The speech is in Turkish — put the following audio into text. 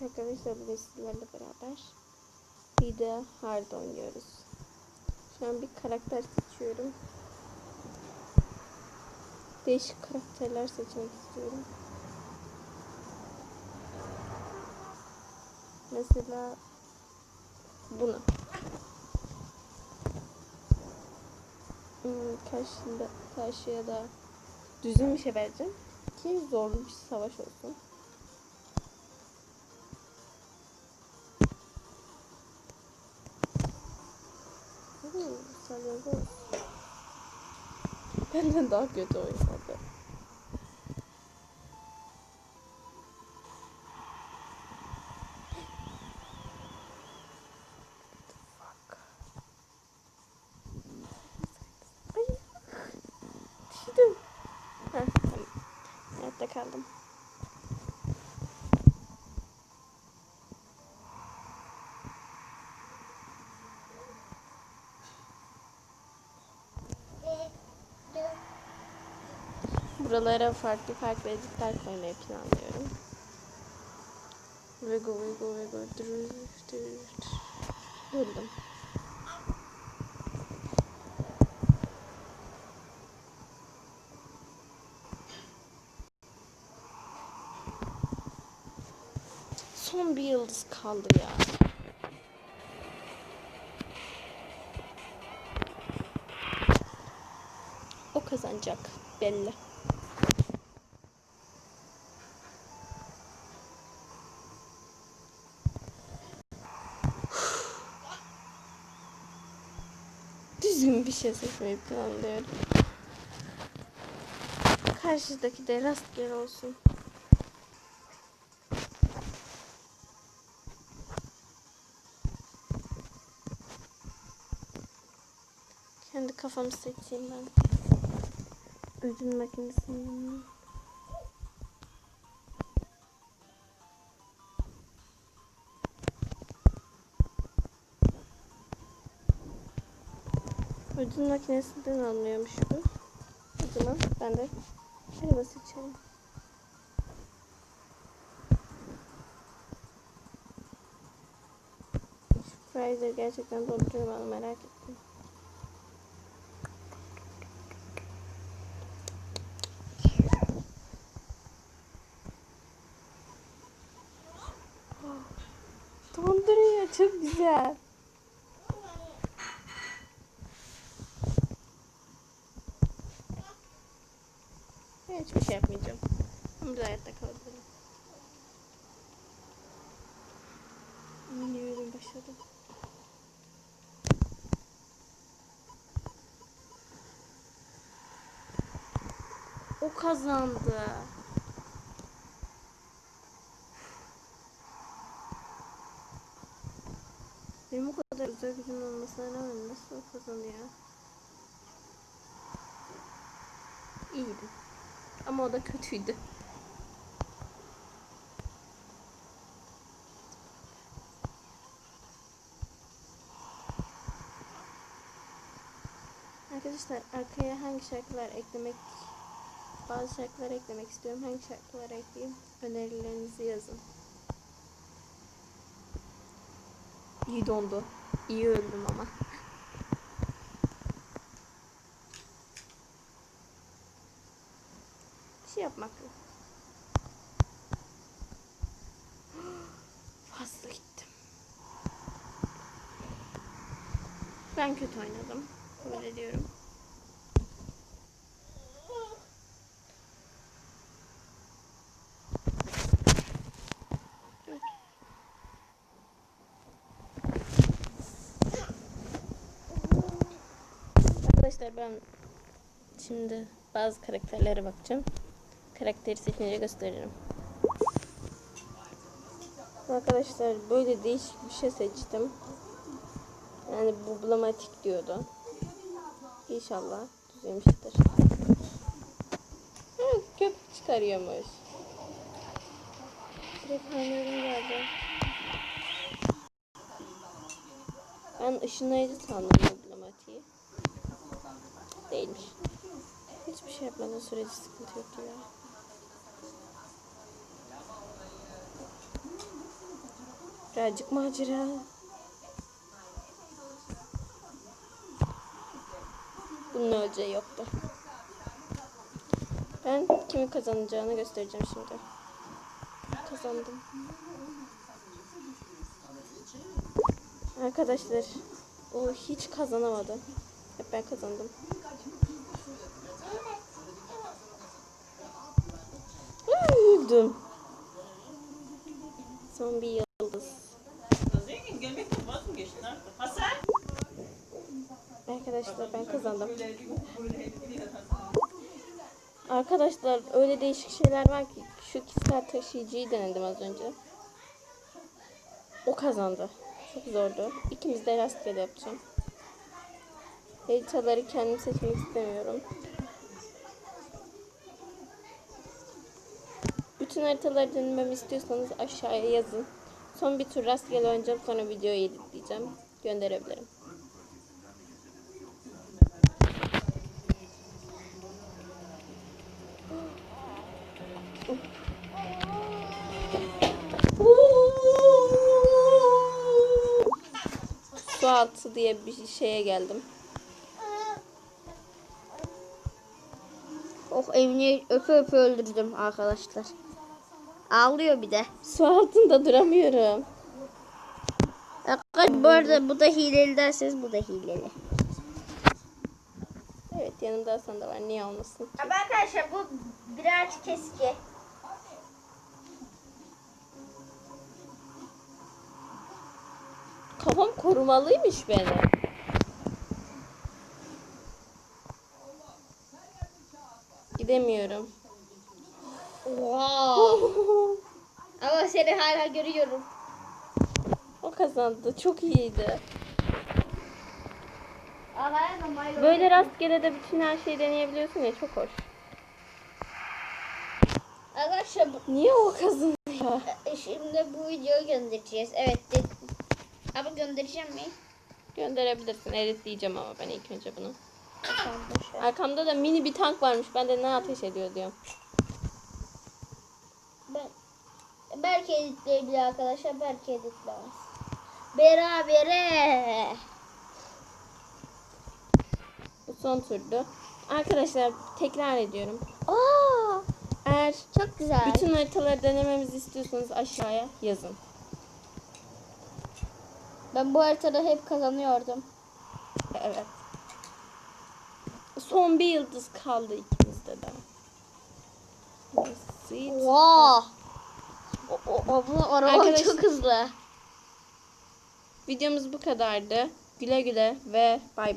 Evet arkadaşlar bugün sizlerle beraber Vida Hard oynuyoruz. Şu an bir karakter seçiyorum. Değişik karakterler seçmek istiyorum. Mesela bunu. Hmm, karşında, karşıya da düzgün bir şey vereceğim ki zorlu bir savaş olsun. Hmm, salyangoz. Benden daha kötü oynadı. Hayatta kaldım. Buralara farklı farklı editler koymayı planlıyorum. Wiggle wiggle wiggle dur dur Buldum. Son bir yıldız kaldı ya. O kazanacak belli. Düzgün bir şey seçmeyi planlıyorum. Karşıdaki de rastgele olsun. Kendi kafamı seçeyim ben. Ödül makinesinin. Ödül makinesinden almıyormuş bu. O zaman ben de araba seçelim. Şu Prizer'ı gerçekten bana merak ettim. Donduruyor çok güzel. Ben hiçbir şey yapmayacağım. Burada hayatta kalabilirim. Yeni bölüm başladı. O kazandı. Benim o kadar özel gücüm olmasına rağmen nasıl o kazanıyor? İyiydi. Ama o da kötüydü. Arkadaşlar arkaya hangi şarkılar eklemek bazı şarkılar eklemek istiyorum. Hangi şarkılar ekleyeyim? Önerilerinizi yazın. İyi dondu. İyi öldüm ama. Bir şey yapmak yok. Fazla gittim. Ben kötü oynadım. Kabul ediyorum. Arkadaşlar ben şimdi bazı karakterlere bakacağım. Karakteri seçince gösteririm. Arkadaşlar böyle değişik bir şey seçtim. Yani bublamatik diyordu. İnşallah düzeymiştir. Evet, köpük çıkarıyormuş. Direkt geldi. Ben ışınlayıcı sandım bubblematiği. Değilmiş. Hiçbir şey yapmadan sürece sıkıntı yoktu ya. Birazcık macera. Bunun öleceği yoktu. Ben kimin kazanacağını göstereceğim şimdi. Kazandım. Arkadaşlar o hiç kazanamadı. Hep ben kazandım. Öldüm. Son bir yıldız. Arkadaşlar ben kazandım. Arkadaşlar öyle değişik şeyler var ki şu kişisel taşıyıcıyı denedim az önce. O kazandı. Çok zordu. İkimiz de rastgele yapacağım. Haritaları kendim seçmek istemiyorum. Bütün haritaları denememi istiyorsanız aşağıya yazın. Son bir tur rastgele oynayacağım sonra videoyu editleyeceğim. Gönderebilirim. Su altı diye bir şeye geldim. Oh evini öpe öpe öldürdüm arkadaşlar. Ağlıyor bir de. Su altında duramıyorum. Arkadaşlar bu arada bu da hileli derseniz bu da hileli. Evet yanımda Hasan da var. Niye olmasın? Arkadaşlar bu birazcık eski. Kafam korumalıymış benim. Gidemiyorum. Wow. Ama seni hala görüyorum. o kazandı. Çok iyiydi. Böyle rastgele de bütün her şeyi deneyebiliyorsun ya. Çok hoş. Arkadaşlar bu- Niye o kazandı ya? e, şimdi bu videoyu göndereceğiz. Evet. De, ama göndereceğim mi? Gönderebilirsin. Editleyeceğim ama ben ilk önce bunu. Arkamda da mini bir tank varmış. Ben de ne ateş ediyor diyorum. Ben, belki editleyebilir arkadaşlar. Belki editlemez. Berabere. Bu son turdu. Arkadaşlar tekrar ediyorum. Aa, Eğer çok güzel. bütün haritaları denememizi istiyorsanız aşağıya yazın. Ben bu haritada hep kazanıyordum. Evet. Son bir yıldız kaldı ikimizde de. Wow. O, bu araba Arkadaş- çok hızlı. Videomuz bu kadardı. Güle güle ve bay bay.